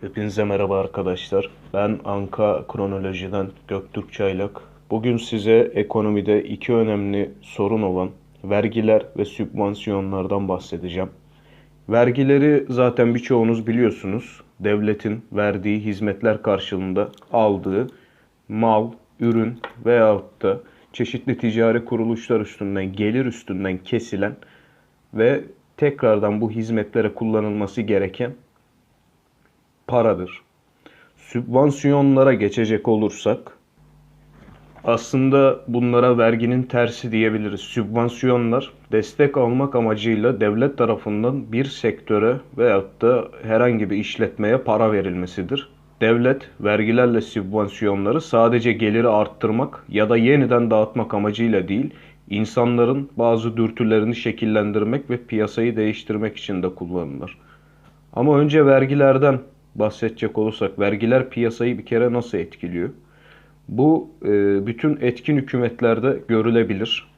Hepinize merhaba arkadaşlar. Ben Anka Kronoloji'den Göktürk Çaylak. Bugün size ekonomide iki önemli sorun olan vergiler ve sübvansiyonlardan bahsedeceğim. Vergileri zaten birçoğunuz biliyorsunuz. Devletin verdiği hizmetler karşılığında aldığı mal, ürün veyahut da çeşitli ticari kuruluşlar üstünden, gelir üstünden kesilen ve tekrardan bu hizmetlere kullanılması gereken paradır. Sübvansiyonlara geçecek olursak aslında bunlara verginin tersi diyebiliriz. Sübvansiyonlar destek almak amacıyla devlet tarafından bir sektöre veyahut da herhangi bir işletmeye para verilmesidir. Devlet vergilerle sübvansiyonları sadece geliri arttırmak ya da yeniden dağıtmak amacıyla değil, insanların bazı dürtülerini şekillendirmek ve piyasayı değiştirmek için de kullanılır. Ama önce vergilerden bahsedecek olursak vergiler piyasayı bir kere nasıl etkiliyor? Bu e, bütün etkin hükümetlerde görülebilir.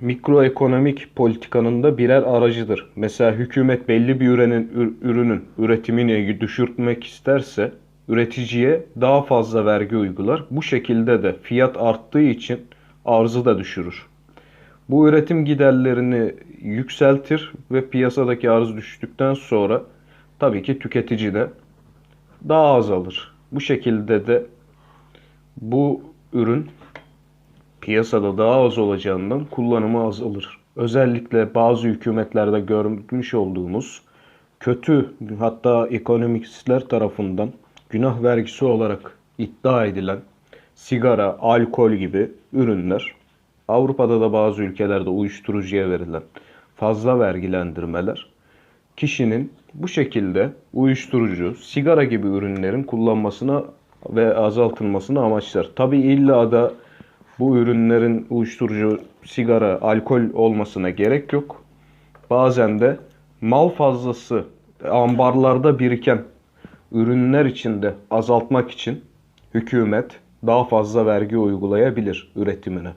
Mikroekonomik politikanın da birer aracıdır. Mesela hükümet belli bir ürünün, ürünün üretimini düşürtmek isterse üreticiye daha fazla vergi uygular. Bu şekilde de fiyat arttığı için arzı da düşürür. Bu üretim giderlerini yükseltir ve piyasadaki arz düştükten sonra tabii ki tüketici de daha az alır. Bu şekilde de bu ürün piyasada daha az olacağından kullanımı azalır. Özellikle bazı hükümetlerde görmüş olduğumuz kötü hatta ekonomistler tarafından günah vergisi olarak iddia edilen sigara, alkol gibi ürünler Avrupa'da da bazı ülkelerde uyuşturucuya verilen fazla vergilendirmeler kişinin bu şekilde uyuşturucu, sigara gibi ürünlerin kullanmasına ve azaltılmasını amaçlar. Tabi illa da bu ürünlerin uyuşturucu, sigara, alkol olmasına gerek yok. Bazen de mal fazlası ambarlarda biriken ürünler içinde azaltmak için hükümet daha fazla vergi uygulayabilir üretimine.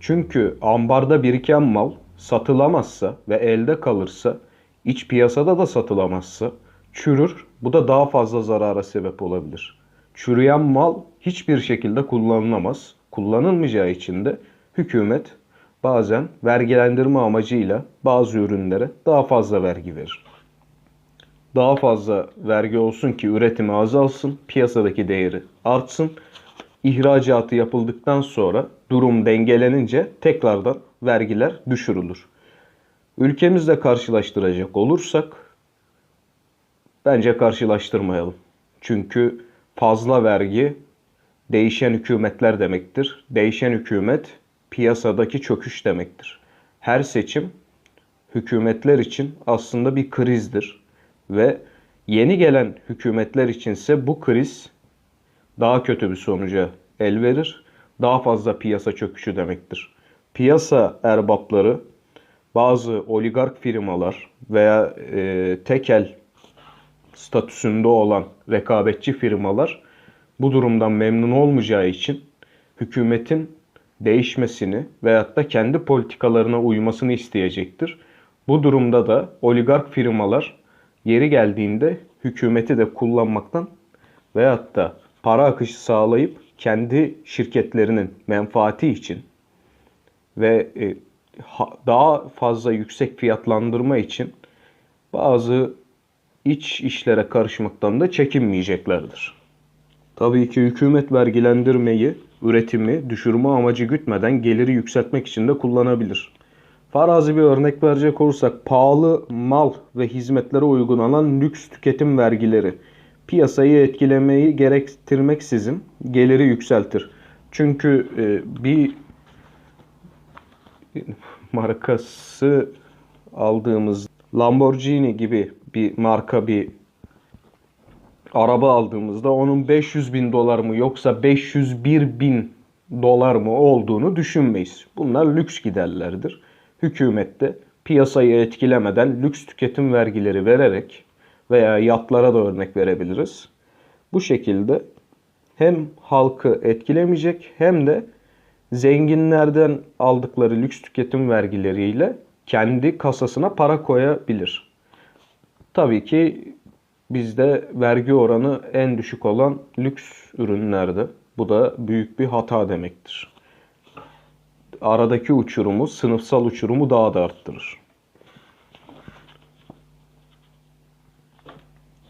Çünkü ambarda biriken mal satılamazsa ve elde kalırsa, iç piyasada da satılamazsa çürür. Bu da daha fazla zarara sebep olabilir. Çürüyen mal hiçbir şekilde kullanılamaz. Kullanılmayacağı için de hükümet bazen vergilendirme amacıyla bazı ürünlere daha fazla vergi verir. Daha fazla vergi olsun ki üretimi azalsın, piyasadaki değeri artsın. İhracatı yapıldıktan sonra durum dengelenince tekrardan vergiler düşürülür. Ülkemizle karşılaştıracak olursak bence karşılaştırmayalım. Çünkü fazla vergi değişen hükümetler demektir. Değişen hükümet piyasadaki çöküş demektir. Her seçim hükümetler için aslında bir krizdir ve yeni gelen hükümetler içinse bu kriz daha kötü bir sonuca el verir. Daha fazla piyasa çöküşü demektir. Piyasa erbapları bazı oligark firmalar veya e, tekel statüsünde olan rekabetçi firmalar bu durumdan memnun olmayacağı için hükümetin değişmesini veyahut da kendi politikalarına uymasını isteyecektir. Bu durumda da oligark firmalar yeri geldiğinde hükümeti de kullanmaktan veyahut da para akışı sağlayıp kendi şirketlerinin menfaati için ve e, daha fazla yüksek fiyatlandırma için bazı iç işlere karışmaktan da çekinmeyeceklerdir. Tabii ki hükümet vergilendirmeyi, üretimi düşürme amacı gütmeden geliri yükseltmek için de kullanabilir. Farazi bir örnek verecek olursak pahalı mal ve hizmetlere uygulanan lüks tüketim vergileri piyasayı etkilemeyi gerektirmeksizin geliri yükseltir. Çünkü e, bir markası aldığımız Lamborghini gibi bir marka bir araba aldığımızda onun 500 bin dolar mı yoksa 501 bin dolar mı olduğunu düşünmeyiz. Bunlar lüks giderlerdir. Hükümette piyasayı etkilemeden lüks tüketim vergileri vererek veya yatlara da örnek verebiliriz. Bu şekilde hem halkı etkilemeyecek hem de zenginlerden aldıkları lüks tüketim vergileriyle kendi kasasına para koyabilir. Tabii ki bizde vergi oranı en düşük olan lüks ürünlerde. Bu da büyük bir hata demektir. Aradaki uçurumu, sınıfsal uçurumu daha da arttırır.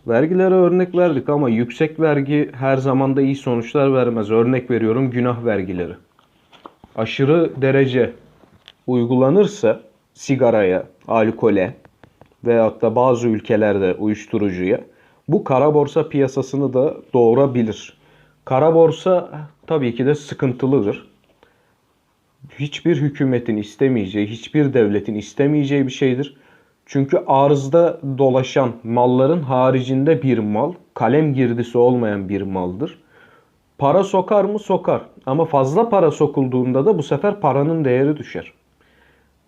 Vergilere örnek verdik ama yüksek vergi her zaman da iyi sonuçlar vermez. Örnek veriyorum günah vergileri. Aşırı derece uygulanırsa sigaraya, alkole veyahut da bazı ülkelerde uyuşturucuya bu kara borsa piyasasını da doğurabilir. Kara borsa tabii ki de sıkıntılıdır. Hiçbir hükümetin istemeyeceği, hiçbir devletin istemeyeceği bir şeydir. Çünkü arzda dolaşan malların haricinde bir mal, kalem girdisi olmayan bir maldır. Para sokar mı? Sokar. Ama fazla para sokulduğunda da bu sefer paranın değeri düşer.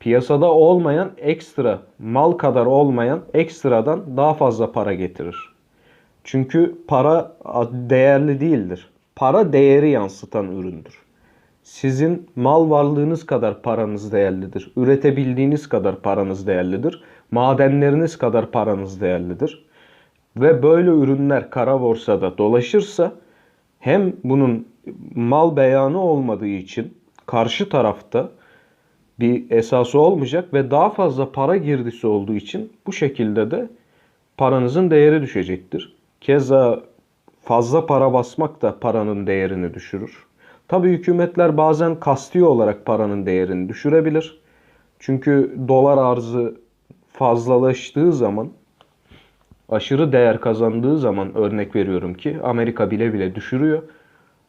Piyasada olmayan ekstra, mal kadar olmayan ekstradan daha fazla para getirir. Çünkü para değerli değildir. Para değeri yansıtan üründür. Sizin mal varlığınız kadar paranız değerlidir. Üretebildiğiniz kadar paranız değerlidir. Madenleriniz kadar paranız değerlidir. Ve böyle ürünler kara borsada dolaşırsa hem bunun mal beyanı olmadığı için karşı tarafta bir esası olmayacak ve daha fazla para girdisi olduğu için bu şekilde de paranızın değeri düşecektir. Keza fazla para basmak da paranın değerini düşürür. Tabii hükümetler bazen kasti olarak paranın değerini düşürebilir. Çünkü dolar arzı fazlalaştığı zaman aşırı değer kazandığı zaman örnek veriyorum ki Amerika bile bile düşürüyor.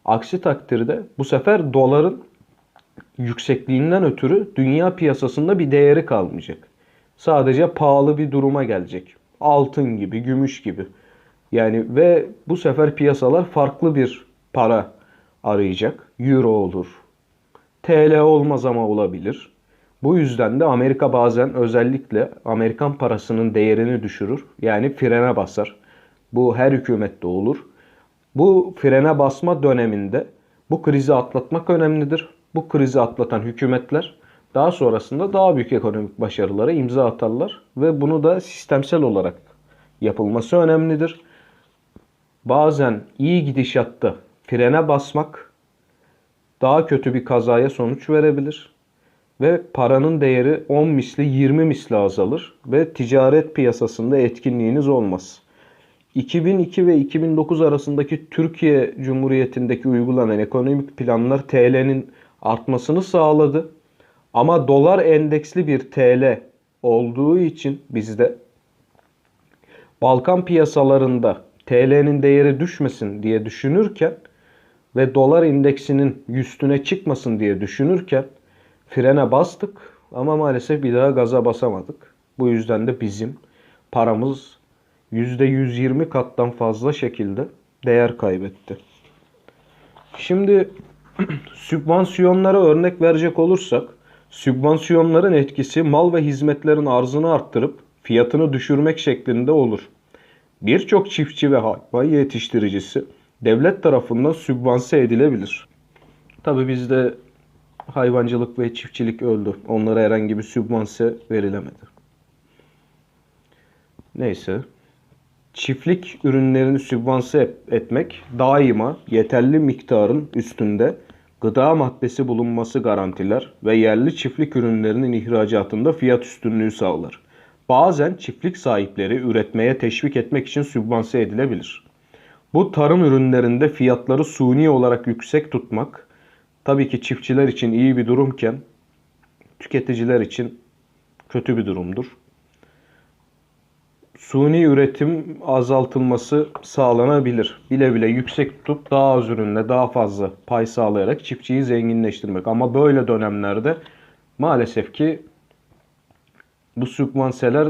Aksi takdirde bu sefer doların yüksekliğinden ötürü dünya piyasasında bir değeri kalmayacak. Sadece pahalı bir duruma gelecek. Altın gibi, gümüş gibi. Yani ve bu sefer piyasalar farklı bir para arayacak. Euro olur. TL olmaz ama olabilir. Bu yüzden de Amerika bazen özellikle Amerikan parasının değerini düşürür. Yani frene basar. Bu her hükümette olur. Bu frene basma döneminde bu krizi atlatmak önemlidir. Bu krizi atlatan hükümetler daha sonrasında daha büyük ekonomik başarılara imza atarlar ve bunu da sistemsel olarak yapılması önemlidir. Bazen iyi gidişatta frene basmak daha kötü bir kazaya sonuç verebilir ve paranın değeri 10 misli 20 misli azalır ve ticaret piyasasında etkinliğiniz olmaz. 2002 ve 2009 arasındaki Türkiye Cumhuriyeti'ndeki uygulanan ekonomik planlar TL'nin artmasını sağladı. Ama dolar endeksli bir TL olduğu için bizde Balkan piyasalarında TL'nin değeri düşmesin diye düşünürken ve dolar indeksinin üstüne çıkmasın diye düşünürken frene bastık ama maalesef bir daha gaza basamadık. Bu yüzden de bizim paramız %120 kattan fazla şekilde değer kaybetti. Şimdi sübvansiyonlara örnek verecek olursak, sübvansiyonların etkisi mal ve hizmetlerin arzını arttırıp fiyatını düşürmek şeklinde olur. Birçok çiftçi ve hayvan yetiştiricisi devlet tarafından sübvanse edilebilir. Tabi bizde hayvancılık ve çiftçilik öldü. Onlara herhangi bir sübvanse verilemedi. Neyse. Çiftlik ürünlerini sübvanse etmek daima yeterli miktarın üstünde gıda maddesi bulunması garantiler ve yerli çiftlik ürünlerinin ihracatında fiyat üstünlüğü sağlar. Bazen çiftlik sahipleri üretmeye teşvik etmek için sübvanse edilebilir. Bu tarım ürünlerinde fiyatları suni olarak yüksek tutmak tabii ki çiftçiler için iyi bir durumken tüketiciler için kötü bir durumdur. Suni üretim azaltılması sağlanabilir. Bile bile yüksek tutup daha az ürünle daha fazla pay sağlayarak çiftçiyi zenginleştirmek. Ama böyle dönemlerde maalesef ki bu sübvanseler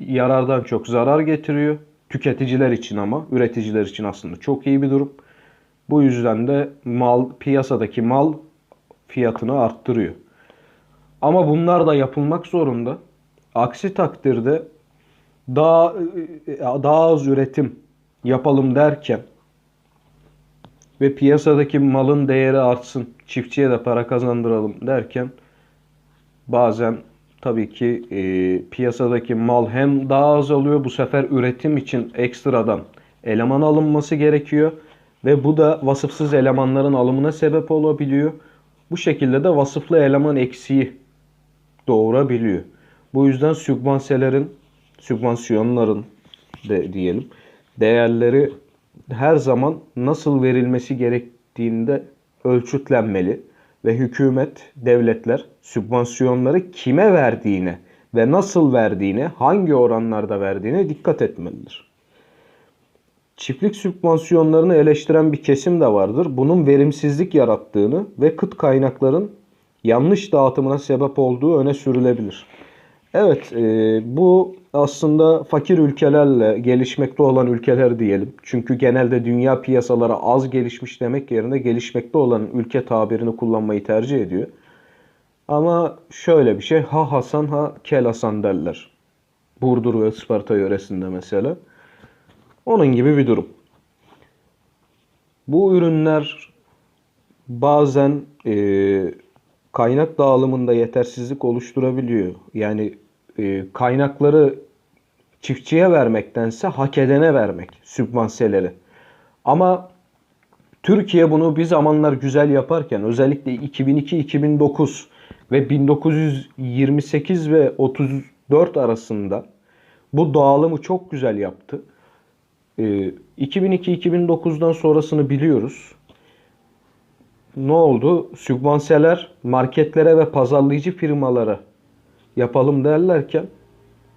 yarardan çok zarar getiriyor. Tüketiciler için ama üreticiler için aslında çok iyi bir durum. Bu yüzden de mal piyasadaki mal fiyatını arttırıyor. Ama bunlar da yapılmak zorunda. Aksi takdirde daha daha az üretim yapalım derken ve piyasadaki malın değeri artsın, çiftçiye de para kazandıralım derken bazen tabii ki e, piyasadaki mal hem daha azalıyor. Bu sefer üretim için ekstradan eleman alınması gerekiyor. Ve bu da vasıfsız elemanların alımına sebep olabiliyor. Bu şekilde de vasıflı eleman eksiği doğurabiliyor. Bu yüzden sübvansiyelerin, sübvansiyonların de diyelim değerleri her zaman nasıl verilmesi gerektiğinde ölçütlenmeli ve hükümet, devletler sübvansiyonları kime verdiğine ve nasıl verdiğine, hangi oranlarda verdiğine dikkat etmelidir. Çiftlik sübvansiyonlarını eleştiren bir kesim de vardır. Bunun verimsizlik yarattığını ve kıt kaynakların yanlış dağıtımına sebep olduğu öne sürülebilir. Evet, e, bu aslında fakir ülkelerle gelişmekte olan ülkeler diyelim. Çünkü genelde dünya piyasaları az gelişmiş demek yerine gelişmekte olan ülke tabirini kullanmayı tercih ediyor. Ama şöyle bir şey, ha Hasan ha Kel Hasan derler. Burdur ve Isparta yöresinde mesela. Onun gibi bir durum. Bu ürünler bazen e, kaynak dağılımında yetersizlik oluşturabiliyor. Yani e, kaynakları çiftçiye vermektense hak edene vermek sübvanseleri. Ama Türkiye bunu bir zamanlar güzel yaparken özellikle 2002-2009 ve 1928 ve 34 arasında bu dağılımı çok güzel yaptı. 2002-2009'dan sonrasını biliyoruz. Ne oldu? Sübvanseler marketlere ve pazarlayıcı firmalara yapalım derlerken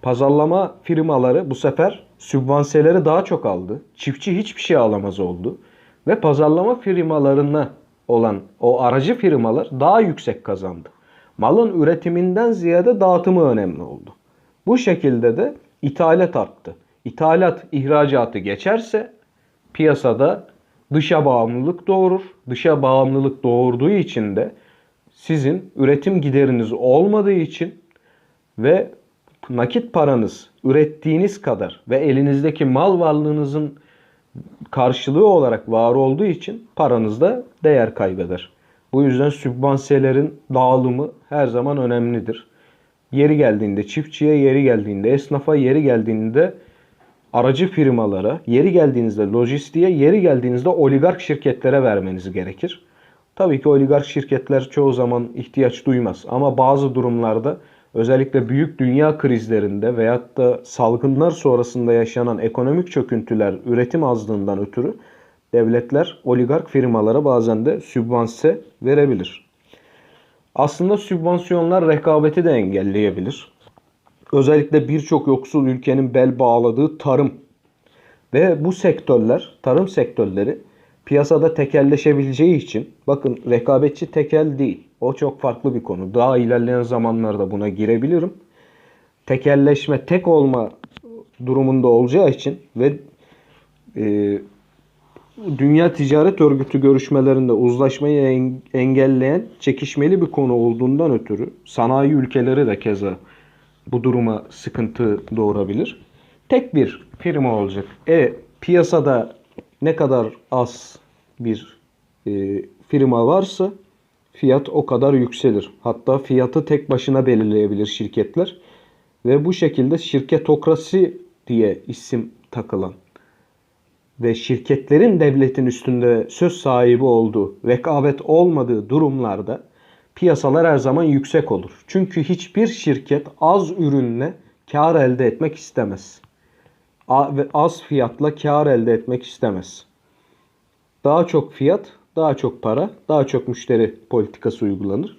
pazarlama firmaları bu sefer sübvanseleri daha çok aldı. Çiftçi hiçbir şey alamaz oldu. Ve pazarlama firmalarına olan o aracı firmalar daha yüksek kazandı. Malın üretiminden ziyade dağıtımı önemli oldu. Bu şekilde de ithalat arttı. İthalat ihracatı geçerse piyasada dışa bağımlılık doğurur. Dışa bağımlılık doğurduğu için de sizin üretim gideriniz olmadığı için ve nakit paranız ürettiğiniz kadar ve elinizdeki mal varlığınızın karşılığı olarak var olduğu için paranız da değer kaybeder. Bu yüzden sübvansiyelerin dağılımı her zaman önemlidir. Yeri geldiğinde çiftçiye, yeri geldiğinde esnafa, yeri geldiğinde aracı firmalara, yeri geldiğinizde lojistiğe, yeri geldiğinizde oligark şirketlere vermeniz gerekir. Tabii ki oligark şirketler çoğu zaman ihtiyaç duymaz ama bazı durumlarda özellikle büyük dünya krizlerinde veyahut da salgınlar sonrasında yaşanan ekonomik çöküntüler, üretim azlığından ötürü devletler oligark firmalara bazen de sübvanse verebilir. Aslında sübvansiyonlar rekabeti de engelleyebilir. Özellikle birçok yoksul ülkenin bel bağladığı tarım ve bu sektörler, tarım sektörleri piyasada tekelleşebileceği için bakın rekabetçi tekel değil. O çok farklı bir konu. Daha ilerleyen zamanlarda buna girebilirim. Tekelleşme, tek olma durumunda olacağı için ve e, Dünya Ticaret Örgütü görüşmelerinde uzlaşmayı engelleyen çekişmeli bir konu olduğundan ötürü sanayi ülkeleri de keza bu duruma sıkıntı doğurabilir. Tek bir firma olacak. E piyasada ne kadar az bir e, firma varsa fiyat o kadar yükselir. Hatta fiyatı tek başına belirleyebilir şirketler. Ve bu şekilde şirketokrasi diye isim takılan ve şirketlerin devletin üstünde söz sahibi olduğu, rekabet olmadığı durumlarda piyasalar her zaman yüksek olur. Çünkü hiçbir şirket az ürünle kar elde etmek istemez. Az fiyatla kar elde etmek istemez. Daha çok fiyat, daha çok para, daha çok müşteri politikası uygulanır.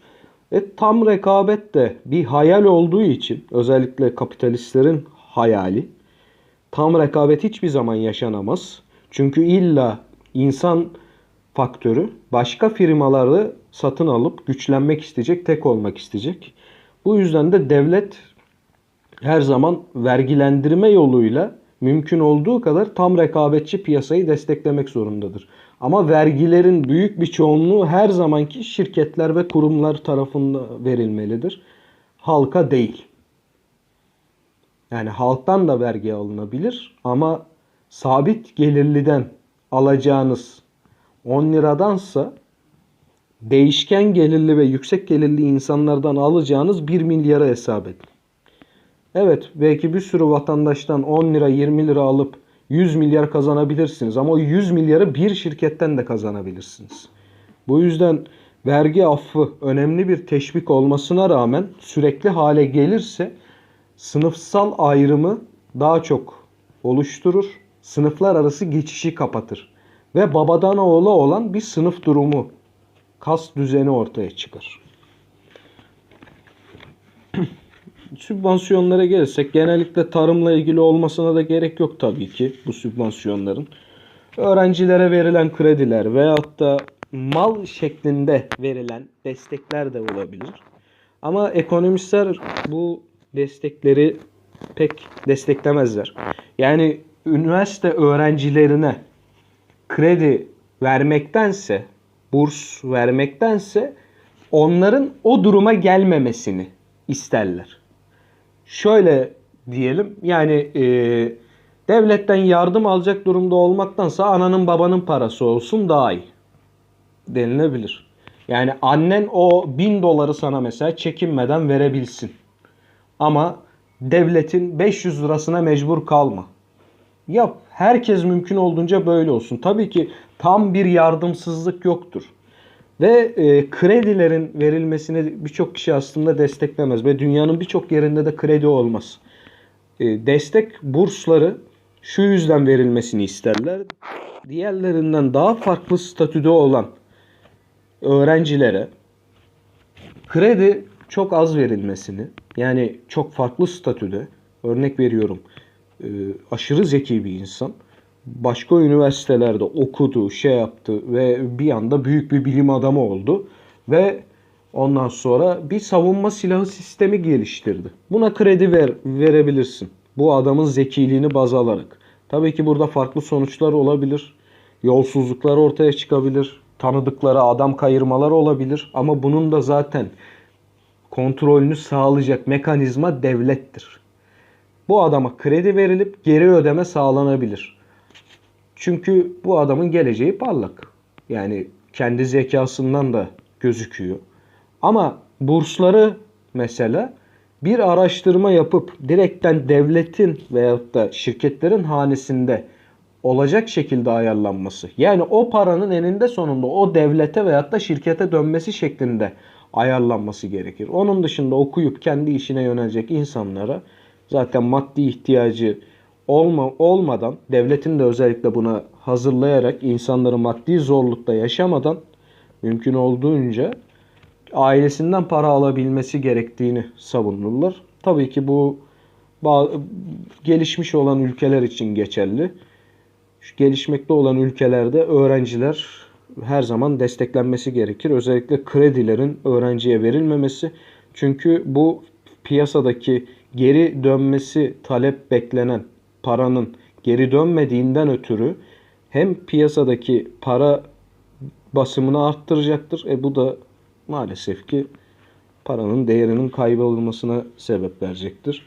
Ve tam rekabet de bir hayal olduğu için özellikle kapitalistlerin hayali tam rekabet hiçbir zaman yaşanamaz. Çünkü illa insan faktörü başka firmaları satın alıp güçlenmek isteyecek, tek olmak isteyecek. Bu yüzden de devlet her zaman vergilendirme yoluyla mümkün olduğu kadar tam rekabetçi piyasayı desteklemek zorundadır. Ama vergilerin büyük bir çoğunluğu her zamanki şirketler ve kurumlar tarafından verilmelidir. Halka değil. Yani halktan da vergi alınabilir ama sabit gelirliden alacağınız 10 liradansa değişken gelirli ve yüksek gelirli insanlardan alacağınız 1 milyara hesap edin. Evet belki bir sürü vatandaştan 10 lira 20 lira alıp 100 milyar kazanabilirsiniz ama o 100 milyarı bir şirketten de kazanabilirsiniz. Bu yüzden vergi affı önemli bir teşvik olmasına rağmen sürekli hale gelirse sınıfsal ayrımı daha çok oluşturur. Sınıflar arası geçişi kapatır. Ve babadan oğula olan bir sınıf durumu, kas düzeni ortaya çıkar. Sübvansiyonlara gelirsek genellikle tarımla ilgili olmasına da gerek yok tabii ki bu sübvansiyonların. Öğrencilere verilen krediler veyahut da mal şeklinde verilen destekler de olabilir. Ama ekonomistler bu destekleri pek desteklemezler. Yani üniversite öğrencilerine kredi vermektense, burs vermektense onların o duruma gelmemesini isterler. Şöyle diyelim yani e, devletten yardım alacak durumda olmaktansa ananın babanın parası olsun daha iyi denilebilir. Yani annen o bin doları sana mesela çekinmeden verebilsin. Ama devletin 500 lirasına mecbur kalma. Yap. Herkes mümkün olduğunca böyle olsun. Tabii ki tam bir yardımsızlık yoktur. Ve e, kredilerin verilmesini birçok kişi aslında desteklemez. Ve dünyanın birçok yerinde de kredi olmaz. E, destek bursları şu yüzden verilmesini isterler. Diğerlerinden daha farklı statüde olan öğrencilere kredi çok az verilmesini yani çok farklı statüde örnek veriyorum e, aşırı zeki bir insan başka üniversitelerde okudu, şey yaptı ve bir anda büyük bir bilim adamı oldu ve ondan sonra bir savunma silahı sistemi geliştirdi. Buna kredi ver, verebilirsin. Bu adamın zekiliğini baz alarak. Tabii ki burada farklı sonuçlar olabilir. Yolsuzluklar ortaya çıkabilir. Tanıdıkları adam kayırmalar olabilir. Ama bunun da zaten kontrolünü sağlayacak mekanizma devlettir. Bu adama kredi verilip geri ödeme sağlanabilir. Çünkü bu adamın geleceği parlak. Yani kendi zekasından da gözüküyor. Ama bursları mesela bir araştırma yapıp direkten devletin veyahut da şirketlerin hanesinde olacak şekilde ayarlanması. Yani o paranın eninde sonunda o devlete veyahut da şirkete dönmesi şeklinde ayarlanması gerekir. Onun dışında okuyup kendi işine yönelecek insanlara zaten maddi ihtiyacı olma, olmadan devletin de özellikle buna hazırlayarak insanları maddi zorlukta yaşamadan mümkün olduğunca ailesinden para alabilmesi gerektiğini savunurlar. Tabii ki bu gelişmiş olan ülkeler için geçerli. Şu gelişmekte olan ülkelerde öğrenciler her zaman desteklenmesi gerekir. Özellikle kredilerin öğrenciye verilmemesi. Çünkü bu piyasadaki geri dönmesi talep beklenen paranın geri dönmediğinden ötürü hem piyasadaki para basımını arttıracaktır. E bu da maalesef ki paranın değerinin kaybolmasına sebep verecektir.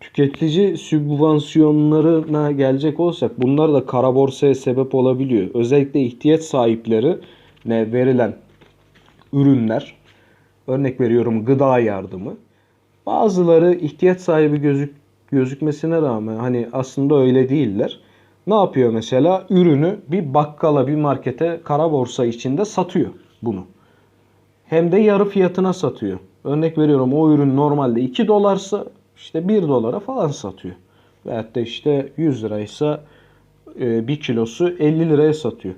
Tüketici sübvansiyonlarına gelecek olsak bunlar da kara borsaya sebep olabiliyor. Özellikle ihtiyaç sahipleri ne verilen ürünler örnek veriyorum gıda yardımı. Bazıları ihtiyaç sahibi gözük gözükmesine rağmen hani aslında öyle değiller. Ne yapıyor mesela? Ürünü bir bakkala, bir markete kara borsa içinde satıyor bunu. Hem de yarı fiyatına satıyor. Örnek veriyorum o ürün normalde 2 dolarsa işte 1 dolara falan satıyor. Veyahut da işte 100 liraysa e, bir kilosu 50 liraya satıyor.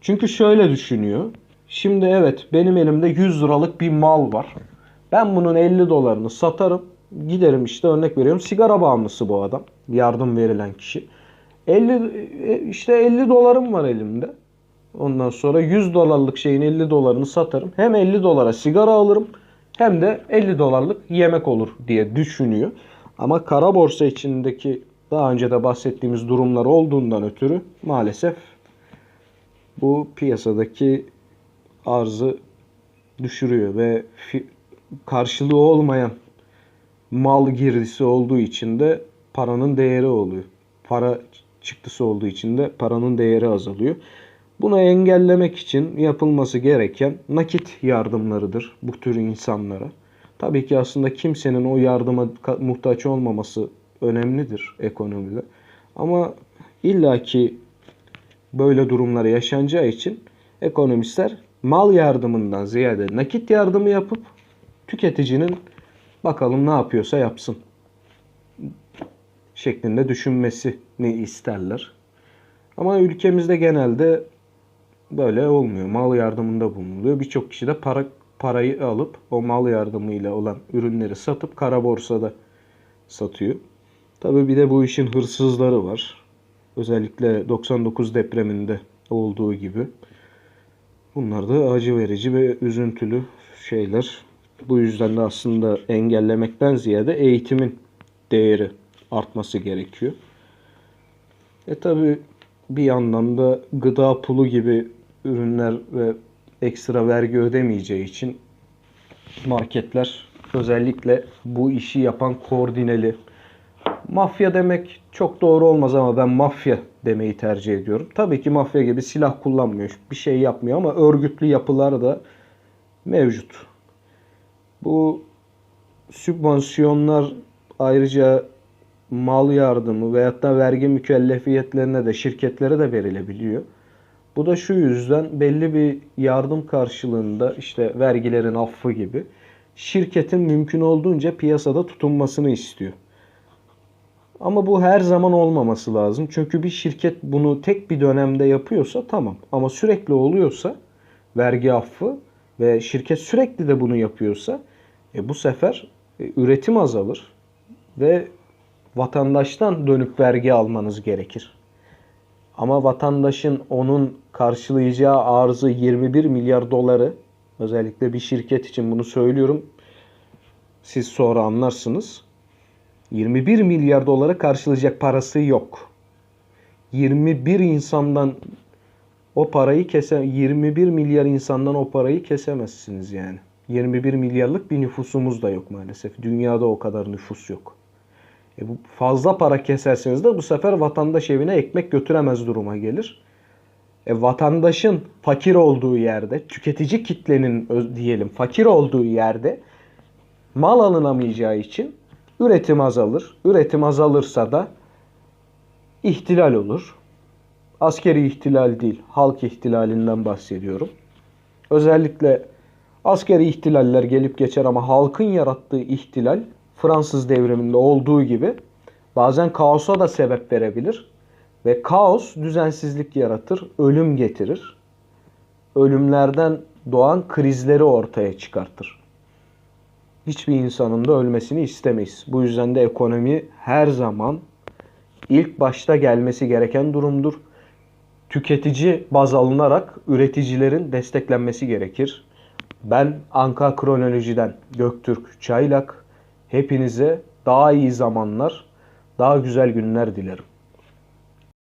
Çünkü şöyle düşünüyor. Şimdi evet benim elimde 100 liralık bir mal var. Ben bunun 50 dolarını satarım. Giderim işte örnek veriyorum sigara bağımlısı bu adam. Yardım verilen kişi. 50 e, işte 50 dolarım var elimde. Ondan sonra 100 dolarlık şeyin 50 dolarını satarım. Hem 50 dolara sigara alırım hem de 50 dolarlık yemek olur diye düşünüyor. Ama kara borsa içindeki daha önce de bahsettiğimiz durumlar olduğundan ötürü maalesef bu piyasadaki arzı düşürüyor ve karşılığı olmayan mal girdisi olduğu için de paranın değeri oluyor. Para çıktısı olduğu için de paranın değeri azalıyor. Bunu engellemek için yapılması gereken nakit yardımlarıdır bu tür insanlara. Tabii ki aslında kimsenin o yardıma muhtaç olmaması önemlidir ekonomide. Ama illaki böyle durumlar yaşanacağı için ekonomistler mal yardımından ziyade nakit yardımı yapıp tüketicinin bakalım ne yapıyorsa yapsın şeklinde düşünmesini isterler. Ama ülkemizde genelde böyle olmuyor. Mal yardımında bulunuluyor. Birçok kişi de para parayı alıp o mal yardımıyla olan ürünleri satıp kara borsada satıyor. Tabii bir de bu işin hırsızları var. Özellikle 99 depreminde olduğu gibi. Bunlar da acı verici ve üzüntülü şeyler. Bu yüzden de aslında engellemekten ziyade eğitimin değeri artması gerekiyor. E tabi bir yandan da gıda pulu gibi ürünler ve ekstra vergi ödemeyeceği için marketler özellikle bu işi yapan koordineli mafya demek çok doğru olmaz ama ben mafya demeyi tercih ediyorum. Tabii ki mafya gibi silah kullanmıyor, bir şey yapmıyor ama örgütlü yapılar da mevcut. Bu sübvansiyonlar ayrıca mal yardımı veyahut da vergi mükellefiyetlerine de şirketlere de verilebiliyor. Bu da şu yüzden belli bir yardım karşılığında işte vergilerin affı gibi şirketin mümkün olduğunca piyasada tutunmasını istiyor. Ama bu her zaman olmaması lazım. Çünkü bir şirket bunu tek bir dönemde yapıyorsa tamam. Ama sürekli oluyorsa vergi affı ve şirket sürekli de bunu yapıyorsa e, bu sefer e, üretim azalır ve vatandaştan dönüp vergi almanız gerekir. Ama vatandaşın onun karşılayacağı arzı 21 milyar doları özellikle bir şirket için bunu söylüyorum. Siz sonra anlarsınız. 21 milyar dolara karşılayacak parası yok. 21 insandan o parayı kese 21 milyar insandan o parayı kesemezsiniz yani. 21 milyarlık bir nüfusumuz da yok maalesef. Dünyada o kadar nüfus yok. E bu fazla para keserseniz de bu sefer vatandaş evine ekmek götüremez duruma gelir. E vatandaşın fakir olduğu yerde, tüketici kitlenin diyelim fakir olduğu yerde mal alınamayacağı için üretim azalır. Üretim azalırsa da ihtilal olur. Askeri ihtilal değil, halk ihtilalinden bahsediyorum. Özellikle askeri ihtilaller gelip geçer ama halkın yarattığı ihtilal Fransız devriminde olduğu gibi bazen kaosa da sebep verebilir. Ve kaos düzensizlik yaratır, ölüm getirir. Ölümlerden doğan krizleri ortaya çıkartır. Hiçbir insanın da ölmesini istemeyiz. Bu yüzden de ekonomi her zaman ilk başta gelmesi gereken durumdur. Tüketici baz alınarak üreticilerin desteklenmesi gerekir. Ben Anka Kronoloji'den Göktürk Çaylak. Hepinize daha iyi zamanlar, daha güzel günler dilerim.